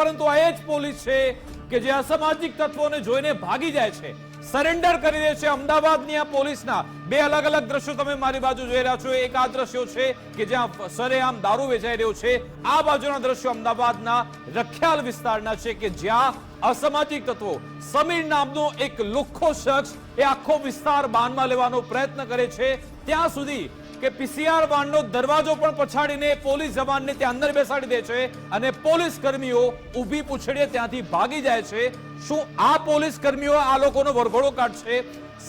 પરંતુ આ એ જ પોલીસ છે કે જે અસામાજિક તત્વોને જોઈને ભાગી જાય છે. સરેન્ડર કરી દે છે અમદાવાદની આ પોલીસના. બે અલગ અલગ દ્રશ્યો તમે મારી બાજુ જોઈ રહ્યા છો. એક આ દ્રશ્યો છે કે જ્યાં સરેઆમ દારૂ વેચાઈ રહ્યો છે. આ બાજુના દ્રશ્યો અમદાવાદના રખિયાલ વિસ્તારના છે કે જ્યાં અસામાજિક તત્વો, સમીર નામનો એક લુખ્ખો શખ્સ એ આખો વિસ્તાર બાનમાં લેવાનો પ્રયત્ન કરે છે. ત્યાં સુધી કે પીસીઆર વાનનો દરવાજો પણ પછાડીને પોલીસ જવાનને ત્યાં અંદર બેસાડી દે છે અને પોલીસ કર્મીઓ ઊભી પૂછડીએ ત્યાંથી ભાગી જાય છે. શું આ પોલીસ કર્મીઓ આ લોકોનો વરઘોડો કાઢશે?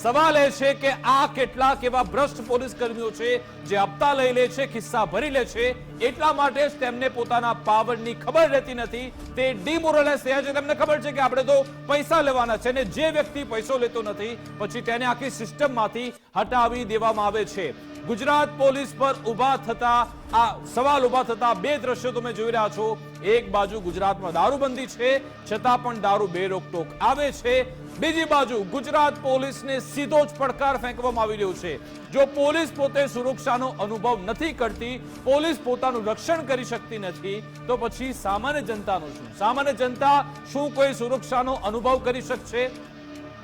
સવાલ એ છે કે આ કેટલાક એવા ભ્રષ્ટ પોલીસ કર્મીઓ છે જે હપ્તા લઈ લે છે, ખિસ્સા ભરી લે છે. એટલા માટે જ તેમને પોતાના પાવરની ખબર રહેતી નથી. તે ડિમોરલાઇઝ થયા છે. તેમને ખબર છે કે આપણે તો પૈસા લેવાના છે અને જે વ્યક્તિ પૈસો લેતો નથી, પછી તેને આખી સિસ્ટમમાંથી હટાવી દેવામાં આવે છે. ગુજરાત પોલીસ પર ઊભા થતા આ સવાલ ઊભા થતા બે દ્રશ્યો તમે જોઈ રહ્યા છો. એક બાજુ ગુજરાતમાં દારૂબંધી છે, છતાં પણ દારૂ બે રોકટોક આવે છે. બીજી બાજુ ગુજરાત પોલીસને સીધો જ પડકાર ફેંકવામાં આવી રહ્યો છે. જો પોલીસ પોતે સુરક્ષાનો અનુભવ નથી કરતી, પોલીસ પોતાનું રક્ષણ કરી શકતી નથી, તો પછી સામાન્ય જનતાનું શું? સામાન્ય જનતા શું કોઈ સુરક્ષાનો અનુભવ કરી શકશે?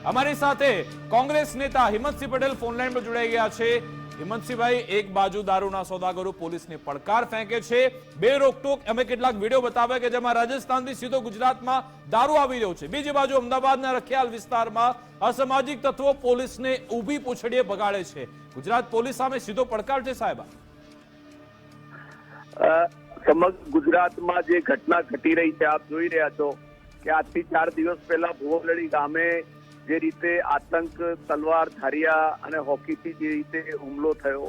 અમારી સાથે કોંગ્રેસ નેતા હિંમતસિંહ પટેલ ફોનલાઈન પર જોડાઈ ગયા છે. હિંમતસિંહભાઈ, એક બાજુ દારૂના સોદાગરો પોલીસને પડકાર ફેંકે છે. બે રોકટોક, અમે કેટલાક વીડિયો બતાવ્યા કે જેમાં રાજસ્થાનથી સીધો ગુજરાતમાં દારૂ આવી રહ્યો છે. બીજી બાજુ અમદાવાદના રખિયાલ વિસ્તારમાં અસામાજિક તત્વો પોલીસને ઊભી પૂછડીએ બગાડે છે. ગુજરાત પોલીસ સામે સીધો પડકાર છે, સાહેબ? સમગ્ર ગુજરાતમાં જે ઘટના ઘટી રહી છે, આપ જોઈ રહ્યા છો કે આજથી ચાર દિવસ પહેલા ભુવનડી ગામે જે રીતે આતંક, તલવાર, ધારિયા અને હોકીથી જે રીતે હુમલો થયો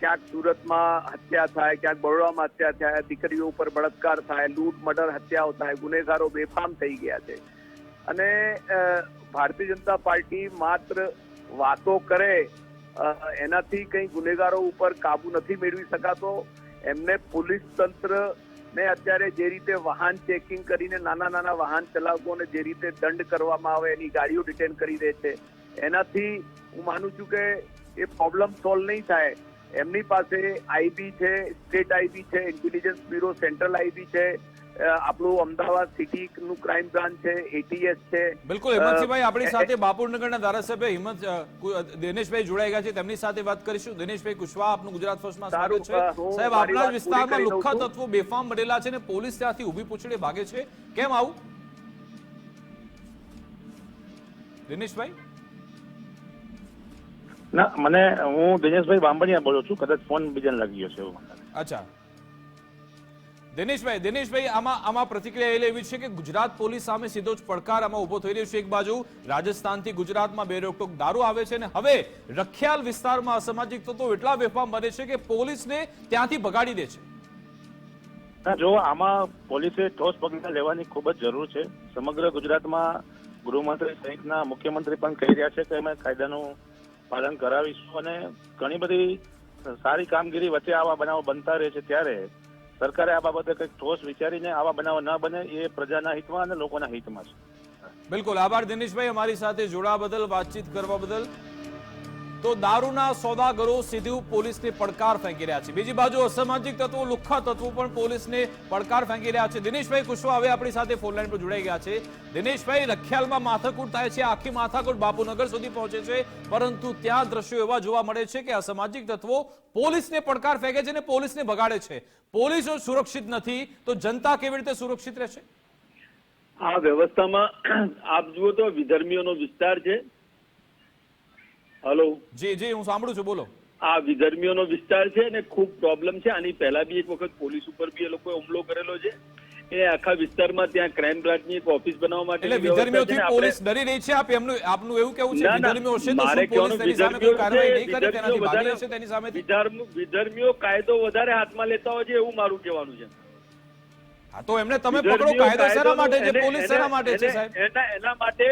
ક્યાંક સુરતમાં હત્યા થાય, ક્યાંક બરોડામાં હત્યા થાય, દીકરીઓ ઉપર બળાત્કાર થાય, લૂંટ, મર્ડર, હત્યાઓ થાય, ગુનેગારો બેફામ થઈ ગયા છે. અને ભારતીય જનતા પાર્ટી માત્ર વાતો કરે એનાથી કંઈ ગુનેગારો ઉપર કાબુ નથી મેળવી શકાતો. એમને પોલીસ તંત્ર ને અત્યારે જે રીતે વાહન ચેકિંગ કરીને નાના નાના વાહન ચલાવકોને જે રીતે દંડ કરવામાં આવે એની ગાડીઓ ડિટેન કરી દે છે, એનાથી હું માનું છું કે એ પ્રોબ્લેમ સોલ્વ નહીં થાય. એમની પાસે આઈબી છે સ્ટેટ આઈબી છે ઇન્ટેલિજન્સ બ્યુરો સેન્ટ્રલ આઈબી છે આપણું અમદાવાદ સિટી નું ક્રાઇમ બ્રાન્ચ છે એટીએસ છે. બિલકુલ હિંમતસિંહભાઈ આપણી સાથે બાપુનગરના ધારાસભ્ય હિંમત દિનેશભાઈ જોડાઈ ગયા છે તેમની સાથે વાત કરીશું. દિનેશભાઈ કુશવાહ આપનું ગુજરાત ફર્સ્ટમાં સારું, સ્વાગત છે સાહેબ આપણા વિસ્તારમાં લુખ્ખા તત્વો બેફામ બનેલા છે ને પોલીસ ત્યાંથી ઊભી પૂછડે ભાગે છે. કેમ આવું? દિનેશભાઈ? ના મને હું દિનેશભાઈ બાંબડિયા બોલું છું. કદાચ ફોન બીજાને લાગી ગયો છે એવું. અચ્છા. દિનેશભાઈ દિનેશભાઈ, આમાં આમાં પ્રતિક્રિયા એ લેવી છે કે ગુજરાત પોલીસ સામે સીધો જ પડકાર આમાં ઊભો થઈ રહ્યો છે એક બાજુ. રાજસ્થાનથી ગુજરાતમાં બે રોકટોક દારૂ આવે છે અને હવે રખિયાલ વિસ્તારમાં અસામાજિક તત્વો એટલા બેફામ બને છે કે પોલીસને ત્યાંથી ભગાડી દે છે. જો આમાં પોલીસે ઠોસ પગલાં લેવાની ખૂબ જ જરૂર છે. સમગ્ર ગુજરાતમાં ગૃહમંત્રી સહિતના મુખ્યમંત્રી પણ કહી રહ્યા છે કે અમે કાયદાનું પાલન કરાવીશું અને ઘણી બધી સારી કામગીરી વચ્ચે આવા બનાવો બનતા રહે છે ત્યારે સરકારે આ બાબતે કંઈક ઠોસ વિચારીને આવા બનાવ ન બને, એ પ્રજાના હિતમાં અને લોકોના હિતમાં છે. બિલકુલ. આભાર દિનેશભાઈ. અમારી સાથે જોડાવા બદલ, વાતચીત કરવા બદલ. તો દારૂના સોદાગરો સીધું પોલીસને પડકાર ફેંકી રહ્યા છે. બીજી બાજુ અસામાજિક તત્વો, લુખ્ખા તત્વો પણ પોલીસને પડકાર ફેંકી રહ્યા છે. દિનેશભાઈ કુશવા હવે આપણી સાથે ફોનલાઈન પર જોડાઈ ગયા છે. દિનેશભાઈ, રખિયાલમાં માથાકૂટ થાય છે. આખી માથાકૂટ બાપુનગર સુધી પહોંચે છે. પરંતુ ત્યાં દ્રશ્યો એવા જોવા મળે છે કે અસામાજિક તત્વો પોલીસને પડકાર ફેંકે છે અને પોલીસને ભગાડે છે. પોલીસ સુરક્ષિત નથી, તો જનતા કેવી રીતે સુરક્ષિત રહેશે? આ વ્યવસ્થામાં આપ જુઓ તો વિધર્મીઓનો વિસ્તાર છે. હલો. જી જી હું સાંભળું છું બોલો. આ વિધર્મીઓનો વિસ્તાર છે અને ખૂબ પ્રોબ્લેમ છે. આની પહેલા બી એક વખત પોલીસ ઉપર બી એ લોકોએ હુમલો કરેલો છે. એ આખા વિસ્તારમાં ત્યાં ક્રાઇમ બ્રાન્ચની એક ઓફિસ બનાવવા માટે એટલે વિધર્મીઓથી પોલીસ ડરી રહી છે? આપ એમનું આપનું એવું કેવું છે? વિધર્મીઓ છે તો શું પોલીસ તેની સામે કોઈ કાર્યવાહી નહીં કરે? તેનાથી ભાગી વધારે- તેની સામે વિધર્મ- વિધર્મીઓ કાયદો વધારે હાથમાં લેતા હોય છે એવું મારું કહેવાનું છે. હા તો એમને તમે પકડો કાયદો શેના માટે છે? પોલીસ શેના માટે છે સાહેબ? એના એના માટે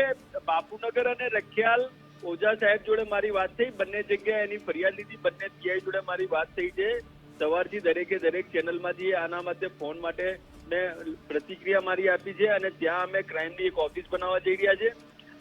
બાપુનગર અને રખિયાલ ઓઝા સાહેબ જોડે મારી વાત થઈ. બંને જગ્યાએ એની ફરિયાદ લીધી. બંને પીઆઈ જોડે મારી વાત થઈ છે. સવારથી દરેકે દરેક ચેનલમાંથી આના માટે ફોન માટે મેં પ્રતિક્રિયા મારી આપી છે અને ત્યાં અમે ક્રાઇમની એક ઓફિસ બનાવવા જઈ રહ્યા છે.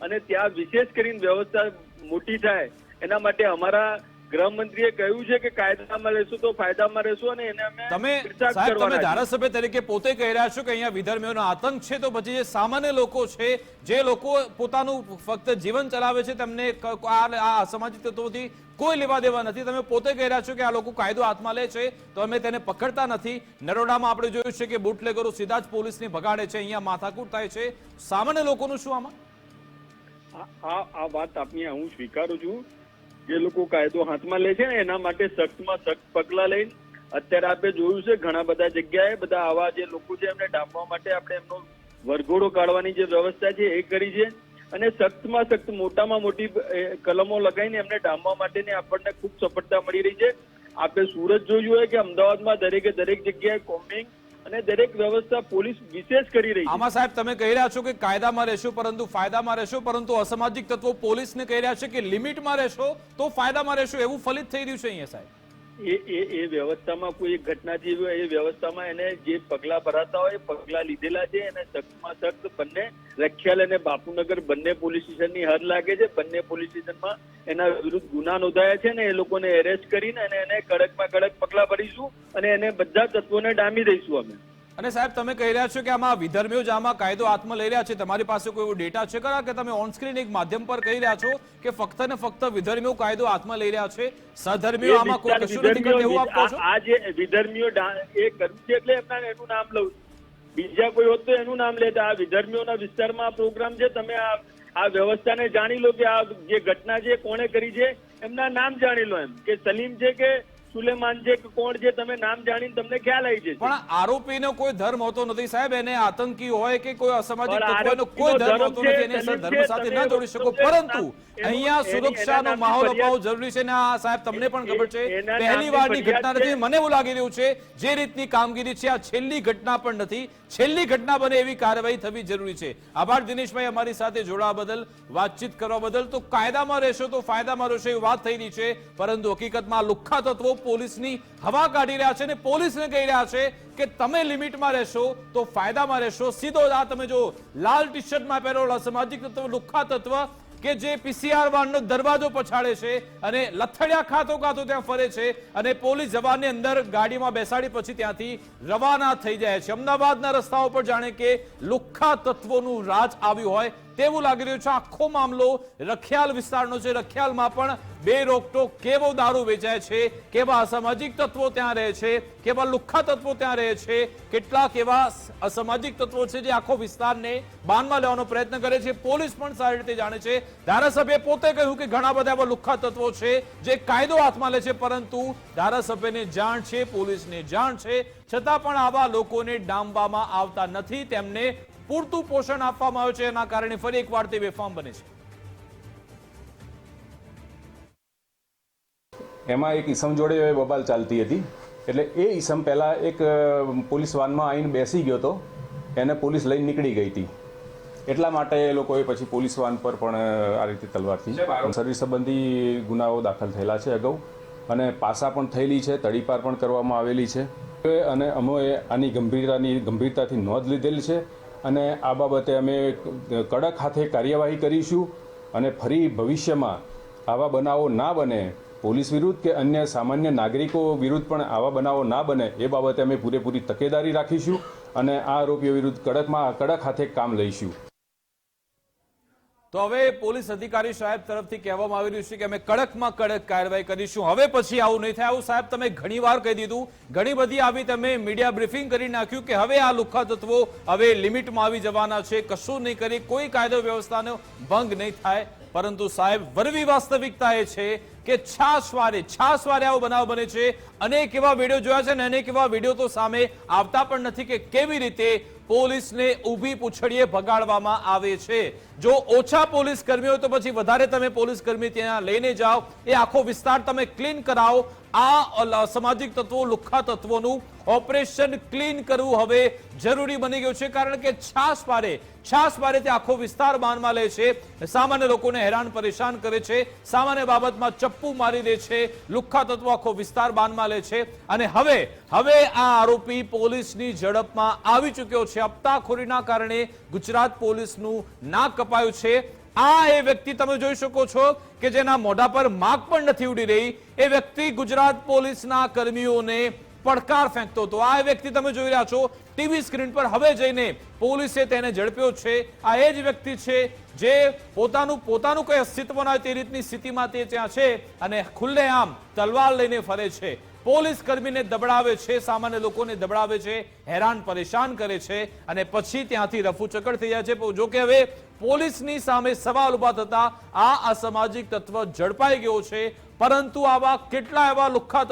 અને ત્યાં વિશેષ કરીને વ્યવસ્થા મોટી થાય એના માટે અમારા ગૃહમંત્રીએ કહ્યું છે કે કાયદામાં રહેશું તો ફાયદામાં રહેશું અને એને અમે તમે સાહેબ તમે ધારાસભ્ય તરીકે પોતે કહી રહ્યા છો કે અહીંયા વિધર્મીઓનો આતંક છે તો પછી જે સામાન્ય લોકો છે જે લોકો પોતાનું ફક્ત જીવન ચલાવે છે તેમને આ અસામાજિક તત્વોથી કોઈ લેવા દેવા નથી. તમે પોતે કહી રહ્યા છો કે આ લોકો કાયદો હાથમાં લે છે તો અમે તેને પકડતા નથી. નરોડામાં આપણે જોયું છે કે બુટલેગરો સીધા જ પોલીસને ભગાડે છે અહીંયા માથાકૂટ થાય છે. સામાન્ય લોકોનું શું આમાં? આ વાત આપની હું સ્વીકારું છું. જે લોકો કાયદો હાથમાં લે છે ને, એના માટે સખ્તમાં સખ્ત પગલા લઈને અત્યારે આપણે જોયું છે, ઘણા બધા જગ્યાએ બધા આવા જે લોકો છે, એમને ડામવા માટે આપણે એમનો વરઘોડો કાઢવાની જે વ્યવસ્થા છે એ કરી છે. અને સખ્તમાં સખ્ત મોટામાં મોટી કલમો લગાવીને એમને ડામવા માટેની આપણને ખૂબ સફળતા મળી રહી છે. આપણે સુરત જોયું હોય કે અમદાવાદમાં દરેકે દરેક જગ્યાએ કોમ્બિંગ અને દરેક વ્યવસ્થા પોલીસ વિશેષ કરી રહી આમાં સાહેબ તમે કહી રહ્યા છો કે કાયદામાં રહેશો પરંતુ ફાયદામાં રહેશો પરંતુ અસામાજિક તત્વો પોલીસને કહી રહ્યા છે કે લિમિટમાં રહેશો તો ફાયદામાં રહેશો એવું ફલિત થઈ રહ્યું છે અહીંયા સાહેબ. એ એ એ વ્યવસ્થામાં કોઈ ઘટના જેવી એ વ્યવસ્થામાં એને જે પગલા ભરાતા હોય પગલા લીધેલા છે એને સખ્તમાં સખ્ત બંને રખિયાલ અને બાપુનગર બંને પોલીસ સ્ટેશનની હદ લાગે છે. બંને પોલીસ સ્ટેશનમાં એના વિરુદ્ધ ગુના નોંધાયા છે ને એ લોકોને એરેસ્ટ કરીને અને એને કડકમાં કડક પગલા ભરીશું અને એને બધા તત્વોને ડામી દઈશું અમે. અને સાહેબ તમે કહી રહ્યા છો કે આમાં વિધર્મીઓ જ આમાં કાયદો હાથમાં લઈ રહ્યા છે. તમારી પાસે કોઈ એવો ડેટા છે ખરા કે તમે ઓનસ્ક્રીન એક માધ્યમ પર કહી રહ્યા છો કે ફક્ત ને ફક્ત વિધર્મીઓ કાયદો હાથમાં લઈ રહ્યા છે? સધર્મીઓ આમાં કોઈ કશું નથી કરતા એવું આપ કહો છો? આ જે વિધર્મીઓ એ કર્યું છે એટલે એમના એનું નામ લઉં બીજા કોઈ હોત તો એનું નામ લેતા. આ વિધર્મીઓના વિસ્તારમાં પ્રોગ્રામ છે. તમે આ આ વ્યવસ્થાને જાણી લો કે આ જે ઘટના છે કોણે કરી છે? એમના નામ જાણી લો એમ. કે સલીમ છે કે સુલેમાન છે કે કોણ છે તમે નામ જાણીને તમને ખ્યાલ આવી જશે. પણ આરોપીનો કોઈ ધર્મ હોતો નથી સાહેબ એને આતંકી હોય કે કોઈ અસામાજિક તત્વનો કોઈ ધર્મ હોતો નથી એને સર ધર્મ સાથે ના જોડી શકો. પરંતુ અહીંયા સુરક્ષાનો માહોલ અપાવવો જરૂરી છે ને આ સાહેબ તમને પણ ખબર છે પહેલી વારની ઘટના નથી મને એવું લાગી રહ્યું છે જે રીતની કામગીરી છે આ છેલ્લી ઘટના પણ નથી છેલ્લી ઘટના બને એવી કાર્યવાહી થવી જરૂરી છે. આભાર દિનેશભાઈ અમારી સાથે જોડાવા બદલ વાતચીત કરવા બદલ. તો કાયદામાં રહેશો તો ફાયદામાં રહેશો એવી વાત થઈ રહી છે પરંતુ હકીકતમાં લુખ્ખા તત્વો પોલીસની હવા કાઢી રહ્યા છે અને પોલીસને કહી રહ્યા છે કે તમે લિમિટમાં રહેશો તો ફાયદામાં રહેશો. સીધો આ તમે જો લાલ ટી શર્ટમાં પહેરેલો સામાજિક તત્વ, લુખ્ખા તત્વ કે જે પીસીઆર વાનનો દરવાજો પછાડે છે અને લથડિયા ખાતો ખાતો ત્યાં ફરે છે અને પોલીસ જવાનની અંદર ગાડીમાં બેસાડી પછી ત્યાંથી રવાના થઈ જાય છે. અમદાવાદના રસ્તાઓ પર જાણે કે લુખ્ખા તત્વોનું રાજ આવ્યું હોય તેવું લાગી રહ્યું છે. આખો મામલો રખિયાલ વિસ્તારનો છે. રખિયાલમાં પણ બે રોકટોક કેવો દારૂ વેચાય છે? કેવા અસામાજિક તત્વો ત્યાં રહે છે? કેવા લુખ્ખા તત્વો ત્યાં રહે છે? કેટલાક એવા અસામાજિક તત્વો છે જે આખો વિસ્તારને બાનમાં લેવાનો પ્રયત્ન કરે છે. પોલીસ પણ સારી રીતે જાણે છે. ધારાસભ્ય પોતે કહ્યું કે ઘણા બધા એવા લુખ્ખા તત્વો છે જે કાયદો હાથમાં લે છે, પરંતુ ધારાસભ્યને જાણ છે, પોલીસને જાણ છે. છતાં પણ આવા લોકોને ડામવામાં આવતા નથી. તેમને પૂરતું પોષણ આપવામાં આવે છે. એના કારણે ફરી એકવાર તે બેફામ બને છે. એમાં એક ઈસમ જોડે બબાલ ચાલતી હતી. એટલે એ ઈસમ પહેલાં એક પોલીસ વાનમાં આવીને બેસી ગયો હતો. એને પોલીસ લઈને નીકળી ગઈ હતી. એટલા માટે એ લોકોએ પછી પોલીસ વાન પર પણ આ રીતે તલવારથી શરીર સંબંધી ગુનાઓ દાખલ થયેલા છે અગાઉ. અને પાસા પણ થયેલી છે તડીપાર પણ કરવામાં આવેલી છે. અને અમે આની ગંભીરતાની ગંભીરતાથી નોંધ લીધેલી છે. અને આ બાબતે અમે કડક હાથે કાર્યવાહી કરીશું અને ફરી ભવિષ્યમાં આવા બનાવો ના બને, પોલીસ વિરુદ્ધ કે અન્ય સામાન્ય નાગરિકો વિરુદ્ધ પણ આવા બનાવો ના બને, એ બાબતે અમે પૂરેપૂરી તકેદારી રાખીશું અને આ આરોપીઓ વિરુદ્ધ કડકમાં કડક હાથે કામ લઈશું. તો હવે પોલીસ અધિકારી સાહેબ તરફથી કહેવામાં આવી રહ્યું છે કે અમે કડકમાં કડક કાર્યવાહી કરીશું. હવે પછી આવું નહીં થાય. આવું સાહેબ તમે ઘણીવાર કહી દીધું. ઘણી બધી આવી તમે મીડિયા બ્રીફિંગ કરી નાખ્યું કે હવે આ લુખ્ખા તત્વો હવે લિમિટમાં આવી જવાના છે. કશું નહીં કરી કોઈ કાયદો વ્યવસ્થાનો ભંગ નહીં થાય. પરંતુ સાહેબ, વરવી વાસ્તવિકતા એ છે કે છાશ વારે છાશ વારે આવો બનાવ બને છે. અનેક એવા વીડિયો જોયા છે અને અનેક એવા વીડિયો તો સામે આવતા પણ નથી કે કેવી રીતે પોલીસને ઊભી પૂછડીએ ભગાડવામાં આવે છે. જો ઓછા પોલીસ કર્મીઓ તો પછી વધારે તમે પોલીસ કર્મી ત્યાં લઈને જાઓ. એ આખો વિસ્તાર તમે ક્લીન કરાવો. આ સામાજિક તત્વો, લુખ્ખા તત્વોનું ઓપરેશન ક્લીન કરવું હવે જરૂરી બની ગયું છે. કારણ કે છાસ પારે છાસ પારે તે આખો વિસ્તાર માનમાં લે છે. સામાન્ય લોકોને હેરાન પરેશાન કરે છે. સામાન્ય બાબતમાં ચપ્પુ મારી દે છે. લુખ્ખા તત્વો આખો વિસ્તાર બાનમાં લે છે. અને હવે હવે આ આરોપી પોલીસની ઝડપમાં આવી ચૂક્યો છે. હપ્તાખોરીના કારણે ગુજરાત પોલીસનું નાક કપાયું છે. આ એ વ્યક્તિ તમે જોઈ શકો છો કે જેના મોઢા પર માગ પણ નથી ઉડી રહી. એ વ્યક્તિ ગુજરાત પોલીસના કર્મીઓને પડકાર ફેંકતો હતો. આ વ્યક્તિ તમે જોઈ રહ્યા છો, ટીવી સ્ક્રીન પર હવે જઈને પોલીસે તેને ઝડપ્યો છે. આ એ જ વ્યક્તિ છે જે પોતાનું પોતાનું કંઈ અસ્તિત્વ ના હોય તે રીતની સ્થિતિમાં તે ત્યાં છે અને ખુલ્લેઆમ તલવાર લઈને ફરે છે. પોલીસ કર્મીને દબડાવે છે, સામાન્ય લોકોને દબડાવે છે, હેરાન, પરેશાન કરે છે અને પછી ત્યાંથી રફુચક્કર થઈ જાય છે. જો કે હવે પોલીસની સામે સવાલ ઊભા થતા આ અસામાજિક તત્વ ઝડપાઈ ગયો છે, પરંતુ આવા કેટલા એવા લુખ્ખા